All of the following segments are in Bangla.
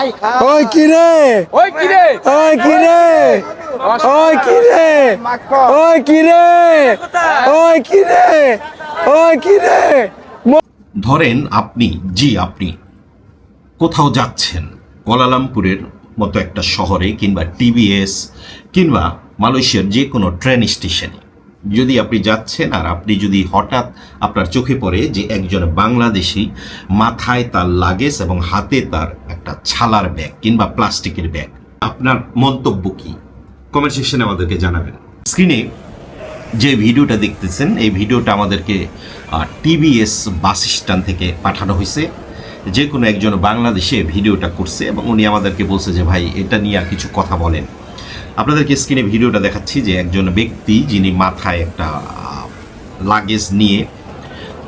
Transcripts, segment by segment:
ওই কি রে? ওই কি রে? ওই কি রে? ওই কি রে? ওই কি রে? ওই কি রে? ওই কি রে? ধরেন আপনি জি আপনি কোথাও যাচ্ছেন কোলালামপুরের মতো একটা শহরে কিংবা টিবিএস কিংবা মালয়েশিয়ার যে কোনো ট্রেন স্টেশনে। যদি আপনি যাচ্ছেন আর আপনি যদি হঠাৎ আপনার চোখে পড়ে যে একজন বাংলাদেশি মাথায় তার লাগেজ এবং হাতে তার একটা ছালার ব্যাগ কিংবা প্লাস্টিকের ব্যাগ, আপনার মন্তব্য কি? কমেন্ট সেকশনে আমাদেরকে জানাবেন। স্ক্রিনে যে ভিডিওটা দেখতেছেন, এই ভিডিওটা আমাদেরকে টিবিএস বাস স্ট্যান্ড থেকে পাঠানো হয়েছে। যে কোনো একজন বাংলাদেশে ভিডিওটা করছে এবং উনি আমাদেরকে বলছে যে, ভাই, এটা নিয়ে আর কিছু কথা বলেন। আপনাদেরকে স্ক্রিনে ভিডিওটা দেখাচ্ছি যে একজন ব্যক্তি যিনি মাথায় একটা লাগেজ নিয়ে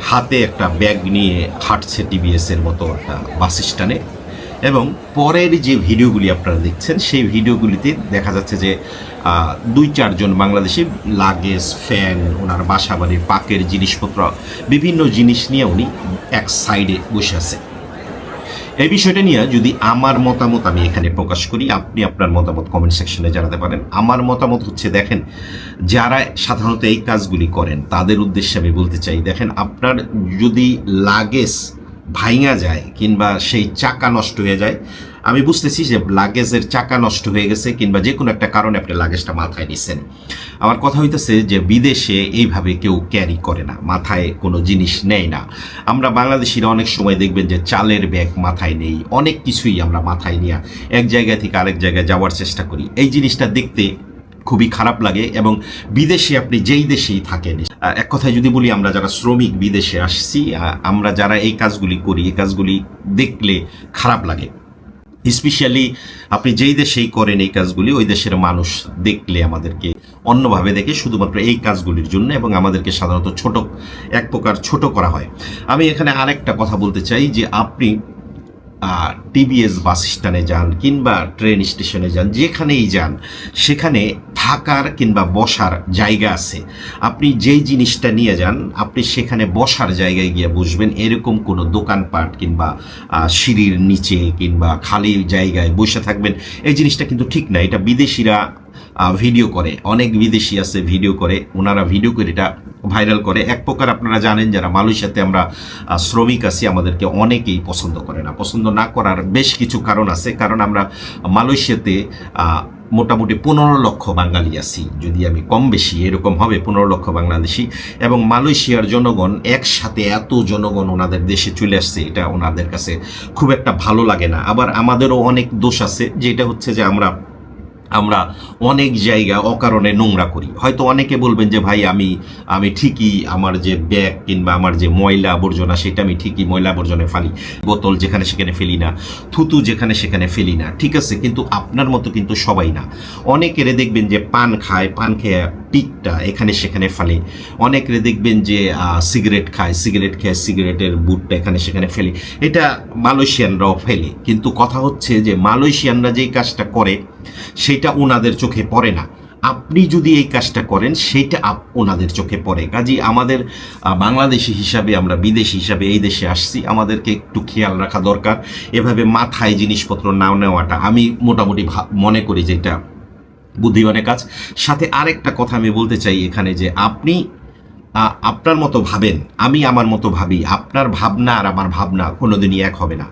হাতে একটা ব্যাগ নিয়ে হাঁটছে টিবিএস এর মতো একটা বাস স্ট্যান্ডে। এবং পরের যে ভিডিওগুলি আপনারা দেখছেন, সেই ভিডিওগুলিতে দেখা যাচ্ছে যে দুই চারজন বাংলাদেশি লাগেজ, ফ্যান, ওনার বাসা বাড়ির পাকের জিনিসপত্র, বিভিন্ন জিনিস নিয়ে উনি এক সাইডে বসে আছে। এই বিষয়টা নিয়ে যদি আমার মতামত আমি এখানে প্রকাশ করি, আপনি আপনার মতামত কমেন্ট সেকশনে জানাতে পারেন। আমার মতামত হচ্ছে, দেখেন, যারা সাধারণত এই কাজগুলি করেন, তাদের উদ্দেশ্যে আমি বলতে চাই, দেখেন, আপনার যদি লাগেজ ভাইঙা যায় কিংবা সেই চাকা নষ্ট হয়ে যায়। আমি বুঝতেছি যে লাগেজের চাকা নষ্ট হয়ে গেছে কিংবা যে কোনো একটা কারণে আপনি লাগেজটা মাথায় নিচ্ছেন আমার কথা হইতেছে যে বিদেশে এইভাবে কেউ ক্যারি করে না, মাথায় কোনো জিনিস নেয় না। আমরা বাংলাদেশিরা অনেক সময় দেখবেন যে চালের ব্যাগ মাথায় নেই, অনেক কিছুই আমরা মাথায় নিয়ে এক জায়গা থেকে আরেক জায়গায় যাওয়ার চেষ্টা করি। এই জিনিসটা দেখতে খুবই খারাপ লাগে এবং বিদেশে আপনি যেই দেশেই থাকেন এক কথায় যদি বলি আমরা যারা শ্রমিক বিদেশে আসছি আমরা যারা এই কাজগুলি করি, এই কাজগুলি দেখলে খারাপ লাগে। স্পেশালি আপনি যেই দেশেই করেন এই কাজগুলি, ওই দেশের মানুষ দেখলে আমাদেরকে অন্যভাবে দেখে শুধুমাত্র এই কাজগুলির জন্য এবং আমাদেরকে সাধারণত ছোট, এক প্রকার ছোট করা হয়। আমি এখানে আরেকটা কথা বলতে চাই যে আপনি টিবিএস বাস স্ট্যান্ডে যান কিংবা ট্রেন স্টেশনে যান, যেখানেই যান, সেখানে থাকার কিংবা বসার জায়গা আছে। আপনি যেই জিনিসটা নিয়ে যান, আপনি সেখানে বসার জায়গায় গিয়ে বসবেন। এরকম কোনো দোকানপাট কিংবা সিঁড়ির নিচে কিংবা খালি জায়গায় বসে থাকবেন। এই জিনিসটা কিন্তু ঠিক না। এটা বিদেশিরা ভিডিও করে। অনেক বিদেশি আছে ভিডিও করে। ওনারা ভিডিও করে এটা ভাইরাল করে। এক প্রকার আপনারা জানেন যারা মালয়েশিয়াতে আমরা শ্রমিক আছি, আমাদেরকে অনেকেই পছন্দ করে না। পছন্দ না করার বেশ কিছু কারণ আছে। কারণ আমরা মালয়েশিয়াতে মোটামুটি পনেরো লক্ষ বাঙালি আছি। যদি আমি কম বেশি, এরকম হবে পনেরো লক্ষ বাংলাদেশি। এবং মালয়েশিয়ার জনগণ একসাথে এত জনগণ ওনাদের দেশে চলে আসছে, এটা ওনাদের কাছে খুব একটা ভালো লাগে না। আবার আমাদেরও অনেক দোষ আছে, যেটা হচ্ছে যে আমরা আমরা অনেক জায়গা অকারণে নোংরা করি। হয়তো অনেকে বলবেন যে, ভাই, আমি আমি ঠিকই আমার যে ব্যাগ কিংবা আমার যে ময়লা আবর্জনা, সেটা আমি ঠিকই ময়লা আবর্জনায় ফালি, বোতল যেখানে সেখানে ফেলি না, থুতু যেখানে সেখানে ফেলি না। ঠিক আছে, কিন্তু আপনার মতো কিন্তু সবাই না। অনেকেরে দেখবেন যে পান খায়, পান খেয়ে টিকটা এখানে সেখানে ফেলে। অনেকেরে দেখবেন যে সিগারেট খায়, সিগারেট খেয়ে সিগারেটের বুটটা এখানে সেখানে ফেলে। এটা মালয়েশিয়ানরাও ফেলে। কিন্তু কথা হচ্ছে যে, মালয়েশিয়ানরা যেই কাজটা করে, সেটা ওনাদের চোখে পড়ে না। আপনি যদি এই কাজটা করেন, সেটা আপ- ওনাদের চোখে পড়ে। কাজী আমাদের বাংলাদেশি হিসাবে আমরা বিদেশি হিসাবে এই দেশে আসছি। আমাদেরকে একটু খেয়াল রাখা দরকার। এভাবে মাথায় জিনিসপত্র না নেওয়াটা আমি মোটামুটি মনে করি যে এটা বুদ্ধিমানের কাজ। সাথে আরেকটা কথা আমি বলতে চাই এখানে যে আপনি আপনার মতো ভাবেন, আমি আমার মতো ভাবি, আপনার ভাবনা আর আমার ভাবনা কোনোদিনই এক হবে না।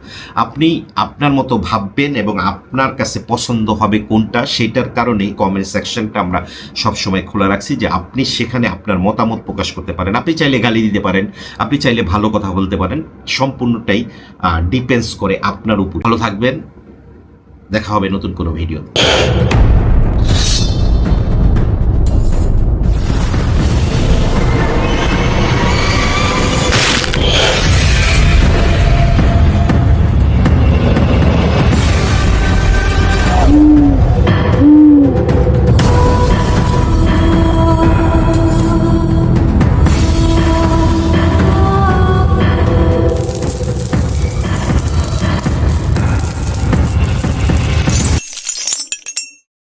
আপনি আপনার মতো ভাববেন এবং আপনার কাছে পছন্দ হবে কোনটা, সেটার কারণেই কমেন্ট সেকশনটা আমরা সবসময় খোলা রাখছি যে আপনি সেখানে আপনার মতামত প্রকাশ করতে পারেন। আপনি চাইলে গালি দিতে পারেন, আপনি চাইলে ভালো কথা বলতে পারেন, সম্পূর্ণটাই ডিপেন্ডস করে আপনার উপর। ভালো থাকবেন, দেখা হবে নতুন কোনো ভিডিও